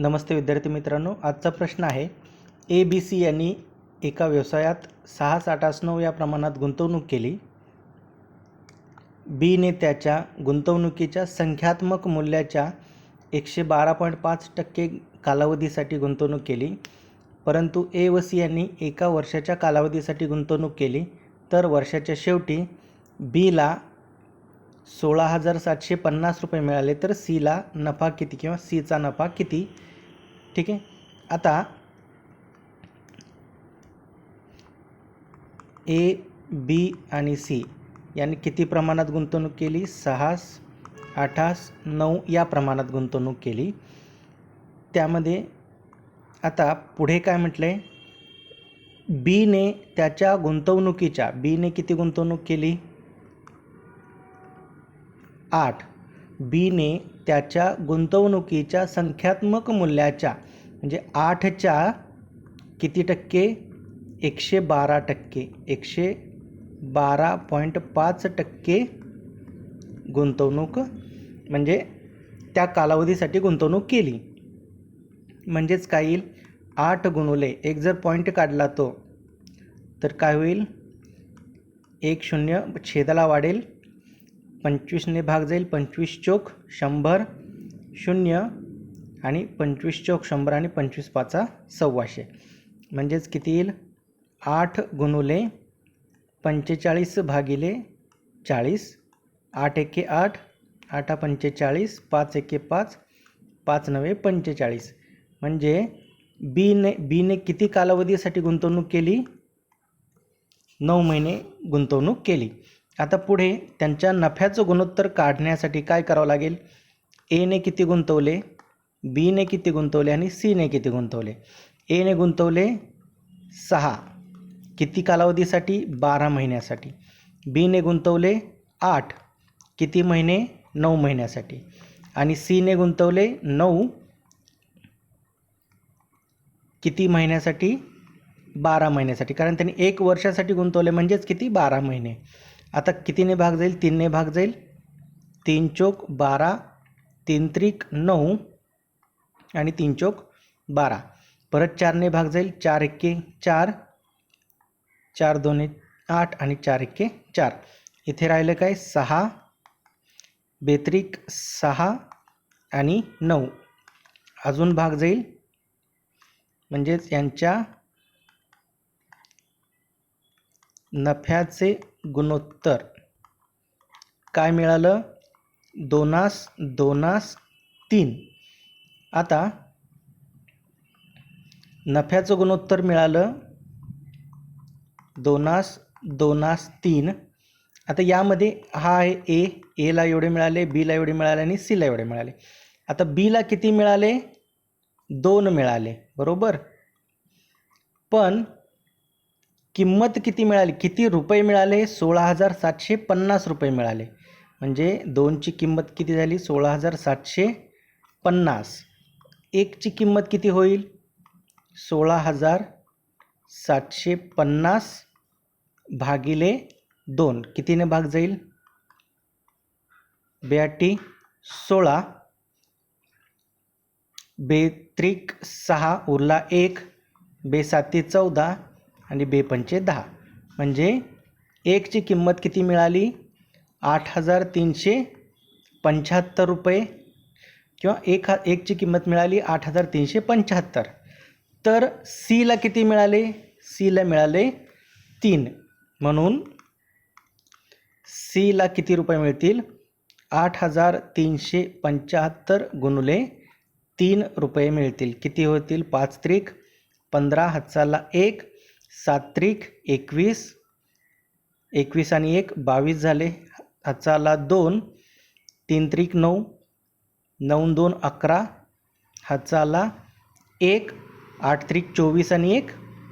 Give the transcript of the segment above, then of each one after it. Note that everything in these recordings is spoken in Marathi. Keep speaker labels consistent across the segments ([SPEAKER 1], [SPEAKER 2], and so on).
[SPEAKER 1] नमस्ते विद्यार्थी मित्रांनो आजचा प्रश्न आहे ए बी सी यांनी एका व्यवसायात सहा साठास आठ नऊ या प्रमाणात गुंतवणूक केली. बीने त्याच्या गुंतवणुकीच्या संख्यात्मक मूल्याच्या एकशे बारा पॉईंट पाच टक्के कालावधीसाठी गुंतवणूक केली. परंतु ए व सी यांनी एका वर्षाच्या कालावधीसाठी गुंतवणूक केली. तर वर्षाच्या शेवटी बीला सोळा हजार सातशे पन्नास रुपये मिळाले तर सीला नफा किती किंवा सीचा नफा किती? ठीक आहे? आता ए बी आणि सी यांनी किती प्रमाणात गुंतवणूक केली? सहास आठास नऊ या प्रमाणात गुंतवणूक केली. त्यामध्ये आता पुढे काय म्हटलं आहे बीने त्याच्या गुंतवणुकीच्या बीने किती गुंतवणूक केली? आठ. बीने त्याच्या गुंतवणुकीच्या संख्यात्मक मूल्याच्या म्हणजे आठच्या किती टक्के? एकशे बारा टक्के. एकशे बारा पॉईंट पाच टक्के गुंतवणूक म्हणजे त्या कालावधीसाठी गुंतवणूक केली. म्हणजेच काय येईल? आठ गुणुले. एक जर पॉईंट काढला तो तर काय होईल? एक शून्य छेदाला वाढेल. पंचवीसने भाग जाईल. पंचवीस चोक शंभर शून्य आणि पंचवीस चोक शंभर आणि पंचवीस पाचा सव्वाशे. म्हणजेच किती येईल? आठ गुणुले पंचेचाळीस भागिले चाळीस. आठ एके आठ आठा पंचेचाळीस पाच एके पाच पाच नवे पंचेचाळीस. म्हणजे बीने बीने किती कालावधीसाठी गुंतवणूक केली? नऊ महिने गुंतवणूक केली. आता पुढे त्यांच्या नफ्याचं गुणोत्तर काढण्यासाठी काय करावं लागेल? एने किती गुंतवले? बीने किती गुंतवले? आणि सीने किती गुंतवले? एने गुंतवले सहा. किती कालावधीसाठी? बारा महिन्यासाठी. बीने गुंतवले आठ. किती महिने? नऊ महिन्यासाठी. आणि सीने गुंतवले नऊ. किती महिन्यासाठी? बारा महिन्यासाठी. कारण त्यांनी एक वर्षासाठी गुंतवले म्हणजेच किती? बारा महिने. आता कितीने भाग जाईल? तीनने भाग जाईल. तीन चोक बारा तीन त्रिक नऊ आणि तीन चोक बारा. परत चारने भाग जाईल. चार एक्के चार चार दोन आठ आणि चार एक्के चार. इथे राहिलं काय? सहा बेत्रिक सहा आणि नऊ. अजून भाग जाईल. म्हणजेच यांच्या नफ्याचे गुणोत्तर. काय मिळालं? दोनास दोनास तीन. आता नफ्याचं गुणोत्तर मिळालं. दोनास दोनास तीन. आता यामध्ये हा आहे ए एला एवढे मिळाले बीला एवढे मिळाले आणि सीला एवढे मिळाले. आता बीला किती मिळाले? दोन मिळाले. बरोबर? पण किंमत किती मिळाली? किती रुपये मिळाले? सोळा हजार सातशे पन्नास रुपये मिळाले. म्हणजे दोनची किंमत किती झाली? सोळा हजार सातशे पन्नास. एकची किंमत किती होईल? सोळा हजार सातशे पन्नास भागिले दोन. कितीने भाग जाईल? ब्याटी सोळा. बेत्रिक सहा उरला एक. बेसाती चौदा. आणि बेपंचे दहा. म्हणजे एकची किंमत किती मिळाली? आठ हजार तीनशे पंच्याहत्तर रुपये. किंवा एक हा एकची किंमत मिळाली आठ हजार तीनशे पंच्याहत्तर. तर सीला किती मिळाले? सीला मिळाले तीन. म्हणून सीला किती रुपये मिळतील? आठ हजार तीनशे पंच्याहत्तर गुणुले तीन रुपये मिळतील. किती होतील? पाच त्रिक पंधरा हातचाला एक. सात त्रिक एकवीस एकवीस आणि एक बावीस झाले. हातचाला दोन तीन त्रिक नऊ नऊ दोन अकरा. हातचाला एक आठ त्रिक चोवीस आणि एक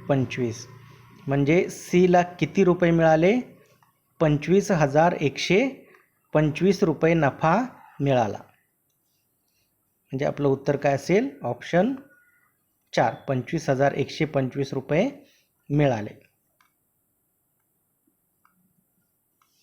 [SPEAKER 1] पंचवीस. म्हणजे सीला किती रुपये मिळाले? पंचवीस हजार एकशे पंचवीस रुपये नफा मिळाला. म्हणजे आपलं उत्तर काय असेल? ऑप्शन चार पंचवीस हजार एकशे पंचवीस रुपये मिळाले.